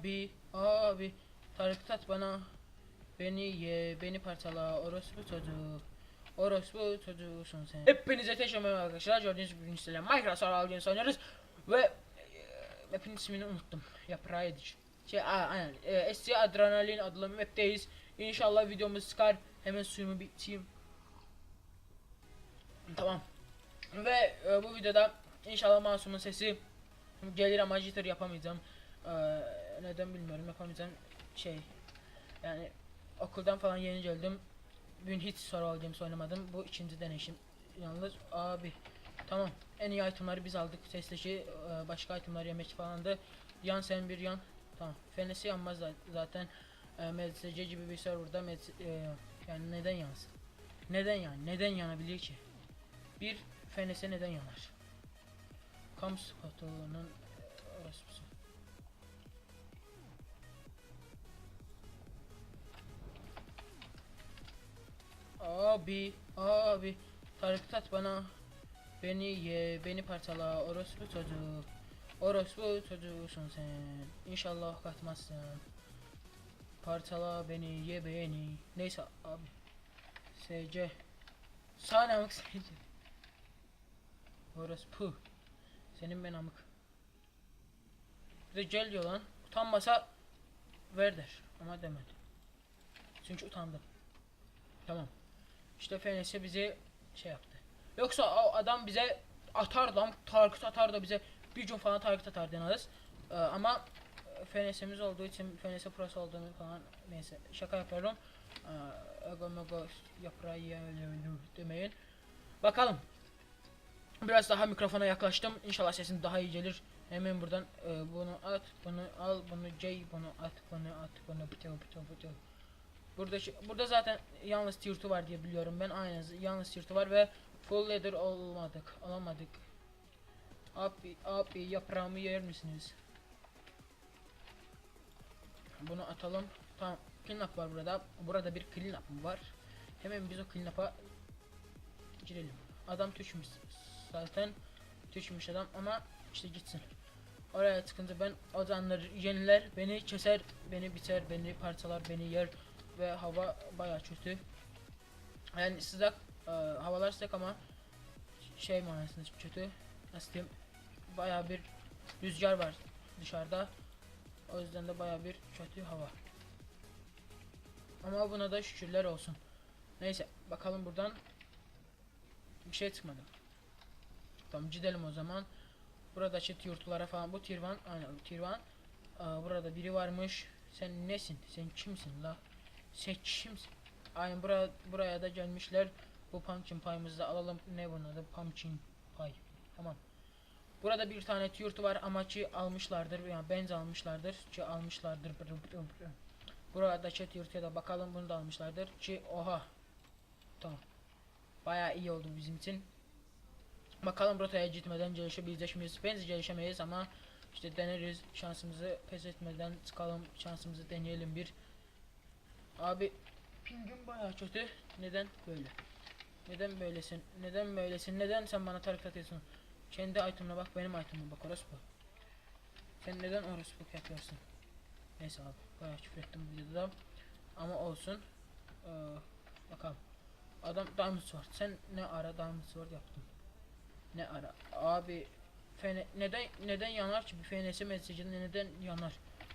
Abi, abi. Tarık tat bana. Beni ye, beni parçala. Orospu çocuğu. Orospu çocuğusun sen. Hepinize teşekkür ederim arkadaşlar. Gördüğünüz gibi bugün sizlerle Minecraft Survival oynuyoruz. Ve e, map'in ismini unuttum. Yaprağı edici. Şey, aa, aynen. E, SC Adrenalin adlı map'teyiz. İnşallah videomuz çıkar. Hemen suyumu biteyim. Tamam. Ve e, bu videoda inşallah Masum'un sesi gelir ama jitter yapamayacağım. E, neden bilmiyorum yapamayacağım. Şey yani okuldan falan yeni geldim. Bugün hiç Survival Games oynamadım. Bu ikinci deneyişim. Yalnız abi tamam. En iyi itemları biz aldık. Sesleşi e, başka itemlar yemek falandı. Yan sen bir yan. Tamam. Fenesi yanmaz za- zaten. E, MCC gibi bir serverda med- e, yani neden yansın? Neden yani? Neden yanabilir ki? Bir fenese neden yanar? Kamu spotunun orospusu. Abi, abi, Tarık tat bana. Beni ye, beni parçala. Orospu çocuğu. Orospu çocuğusun sen. İnşallah katmazsın. Parçala beni, ye beni. Neyse abi. SC. Sağ namık SC. Orospu. Senin ben amık. Bir de gel diyor lan. Utanmasa ver der. Ama demedi. Çünkü utandım. Tamam. İşte FNS bizi şey yaptı. Yoksa o adam bize atar lan target atar da bize bir gün falan target atar deneriz. Ee, ama e, FNS'imiz olduğu için FNS Pro'su olduğunu falan neyse şaka yapıyorum. Ee, Ego mego yaprağı yiyelim demeyin. Bakalım. Biraz daha mikrofona yaklaştım. İnşallah sesim daha iyi gelir. Hemen buradan e, bunu at, bunu al, bunu giy, bunu at, bunu at, bunu bıçak bıçak bıçak. Burada burada zaten yalnız tier 2 var diye biliyorum ben. Aynen yalnız tier 2 var ve full leather olmadık. Alamadık. Abi abi yaprağımı yer misiniz? Bunu atalım. Tamam. Cleanup var burada. Burada bir cleanup var. Hemen biz o cleanup'a girelim. Adam düşmüş zaten. Düşmüş adam ama işte gitsin. Oraya çıkınca ben o canları yeniler, beni keser, beni biter, beni parçalar, beni yer ve hava baya kötü. Yani sıcak, e, havalar sıcak ama şey manasında kötü. Nasıl diyeyim? Baya bir rüzgar var dışarıda. O yüzden de baya bir kötü hava. Ama buna da şükürler olsun. Neyse bakalım buradan bir şey çıkmadı. Tamam gidelim o zaman. Buradaki yurtlara falan bu Tirvan aynen Tirvan. Burada biri varmış. Sen nesin? Sen kimsin la? Kimsin? Aynen buraya buraya da gelmişler. Bu pumpkin payımızı da alalım. Ne bunun adı? Pumpkin pay. Tamam. Burada bir tane yurtu var ama ki almışlardır. Yani benz almışlardır. Ki almışlardır. Burada chat yurtuya da bakalım bunu da almışlardır. Ki oha. Tamam. Bayağı iyi oldu bizim için. Bakalım rotaya gitmeden gelişebilecek miyiz? Benzi gelişemeyiz ama işte deneriz. Şansımızı pes etmeden çıkalım. Şansımızı deneyelim bir. Abi pingim bayağı kötü. Neden böyle? Neden böylesin? Neden böylesin? Neden sen bana tarif atıyorsun? Kendi itemine bak benim itemime bak orospu. Sen neden orospu yapıyorsun? Neyse abi bayağı küfür bu videoda. Ama olsun. Ee, bakalım. Adam Diamond Sword. Sen ne ara Diamond Sword yaptın? Ne ara? Abi fene neden neden yanar ki? Bir FNS mesajında neden yanar?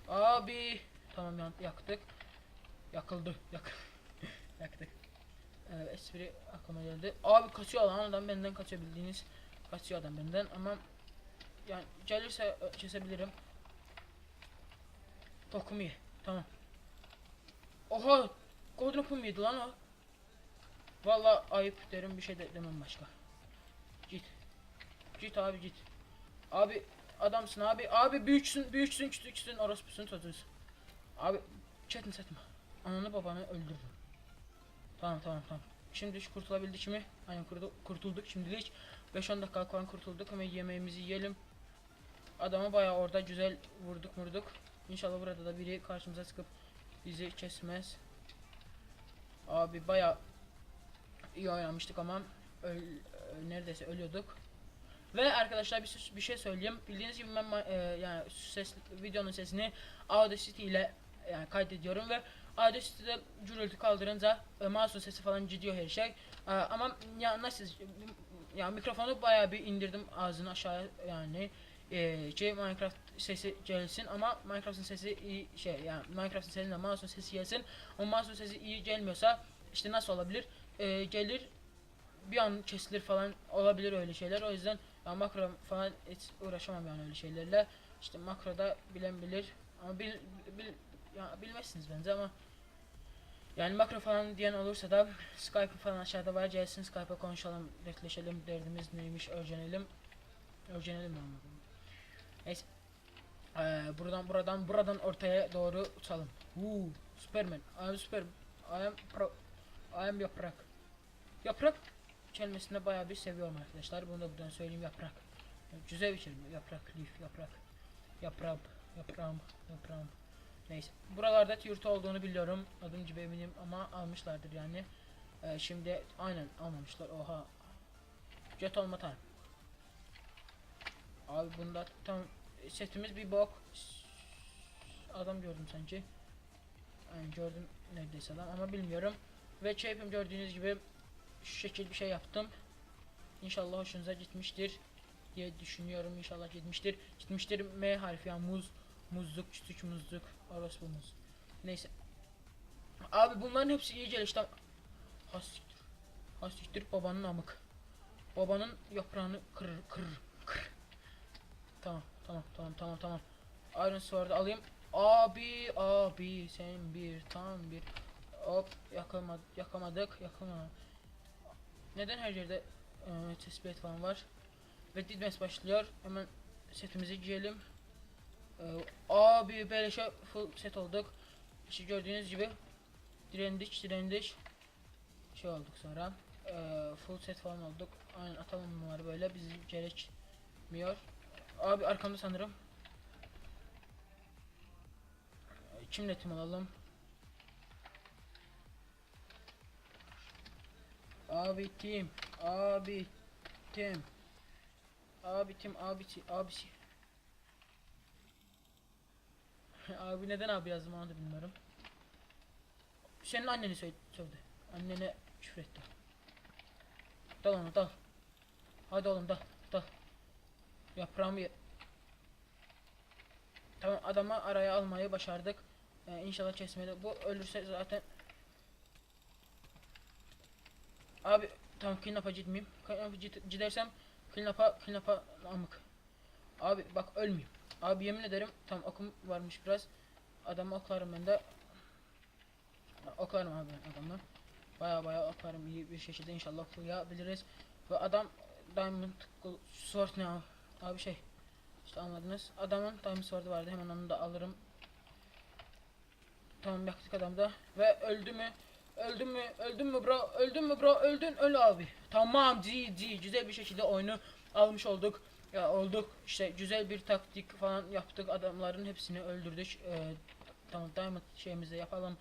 Abi tamam yaktık. Yakıldı. Yak yaktık. Ee, espri aklıma geldi. Abi kaçıyor lan adam benden kaçabildiğiniz kaçıyor adam benden ama yani gelirse ö, kesebilirim. Tokumu ye. Tamam. Oha! Kodropumu yedi lan o. Valla ayıp derim bir şey de demem başka. Git. Git abi git. Abi adamsın abi. Abi büyüksün büyüksün küçüksün orospusun çocuğusun. Abi çetin setme. Ananı babanı öldürdüm. Tamam tamam tamam. Şimdi şu kurtulabildik mi? Aynen kurtu- kurtulduk şimdilik. 5-10 dakika falan kurtulduk ama yemeğimizi yiyelim. Adamı bayağı orada güzel vurduk vurduk. İnşallah burada da biri karşımıza çıkıp bizi kesmez. Abi bayağı iyi oynamıştık ama öl- ö- neredeyse ölüyorduk. Ve arkadaşlar bir, bir şey söyleyeyim. Bildiğiniz gibi ben e, yani ses videonun sesini Audacity ile yani kaydediyorum ve Audacity'de gürültü kaldırınca e, mouse'un sesi falan gidiyor her şey. E, ama ya nasıl ya mikrofonu bayağı bir indirdim ağzını aşağı yani e, ki Minecraft sesi gelsin ama Minecraft'ın sesi iyi şey yani Minecraft'ın sesiyle mouse'un sesi gelsin ama mouse'un sesi iyi gelmiyorsa işte nasıl olabilir? E, gelir bir an kesilir falan olabilir öyle şeyler. O yüzden ya makro falan hiç uğraşamam yani öyle şeylerle. İşte makroda bilen bilir ama bil, bil ya bilmezsiniz bence ama yani makro falan diyen olursa da Skype falan aşağıda var gelsin Skype'a konuşalım, dertleşelim, derdimiz neymiş öğrenelim. Öğrenelim anladım. Neyse. Ee, buradan buradan buradan ortaya doğru uçalım. Woo, Superman. I am Superman. I am pro. I am yaprak. Yaprak kelimesini bayağı bir seviyorum arkadaşlar. Bunu da buradan söyleyeyim yaprak. Güzel bir kelime. Yaprak, leaf, yaprak. Yaprağım, yaprağım, yaprağım. Neyse. Buralarda yurt olduğunu biliyorum. Adım gibi eminim ama almışlardır yani. Ee, şimdi aynen almamışlar. Oha. Jet olma time. Abi bunda tam setimiz bir bok. Adam gördüm sanki. Yani gördüm neredeyse adam ama bilmiyorum. Ve shape'im gördüğünüz gibi şu şekil bir şey yaptım. İnşallah hoşunuza gitmiştir diye düşünüyorum. İnşallah gitmiştir. Gitmiştir M harfi yani muz, muzluk, küçük muzluk, orospu muz. Neyse. Abi bunların hepsi iyi gelişti. Hastiktir. Hastiktir babanın amık. Babanın yaprağını kırır kırır kırır. Tamam tamam tamam tamam tamam. Iron Sword'u alayım. Abi abi sen bir tam bir hop yakamadık yakamadık yakamadık. Neden her yerde e, tespit falan var? Ve Didmes başlıyor. Hemen setimizi giyelim. E, abi beleşe full set olduk. İşte gördüğünüz gibi direndik direndik. Şey olduk sonra. E, full set falan olduk. Aynen atalım bunları böyle bizi gerekmiyor. Abi arkamda sanırım. Kim netim alalım? Abi tim, abi tim, abi tim, abi ti, abisi. abi neden abi yazdım onu da bilmiyorum. Senin anneni sövdü. Annene küfür etti. Dal onu dal. Hadi oğlum dal, dal. Yaprağımı ye. Tamam adamı araya almayı başardık. Ee, inşallah kesmedi. Bu ölürse zaten Abi tamam clean up'a gitmeyeyim. Clean up'a gidersem clean up'a clean up'a amık. Abi bak ölmeyeyim. Abi yemin ederim tam okum varmış biraz. Adamı oklarım ben de. Oklarım abi adamı. Baya baya oklarım iyi bir şekilde inşallah okuyabiliriz. Ve adam Diamond Sword ne? Abi şey. İşte anladınız. Adamın Diamond Sword'u vardı hemen onu da alırım. Tamam yaktık adamı da. Ve öldü mü? Öldün mü? Öldün mü bro? Öldün mü bro? Öldün. Öl abi. Tamam GG. Güzel bir şekilde oyunu almış olduk. Ya olduk. İşte güzel bir taktik falan yaptık. Adamların hepsini öldürdük. Ee, tamam diamond şeyimizi yapalım.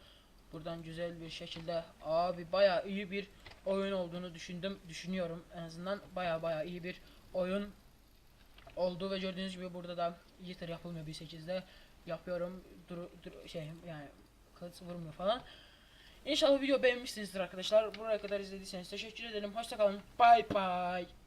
Buradan güzel bir şekilde abi baya iyi bir oyun olduğunu düşündüm. Düşünüyorum en azından baya baya iyi bir oyun oldu ve gördüğünüz gibi burada da yitir yapılmıyor bir 8'de yapıyorum. Dur, dur şey yani kılıç vurmuyor falan. İnşallah video beğenmişsinizdir arkadaşlar. Buraya kadar izlediyseniz teşekkür ederim. Hoşçakalın. Bye bye.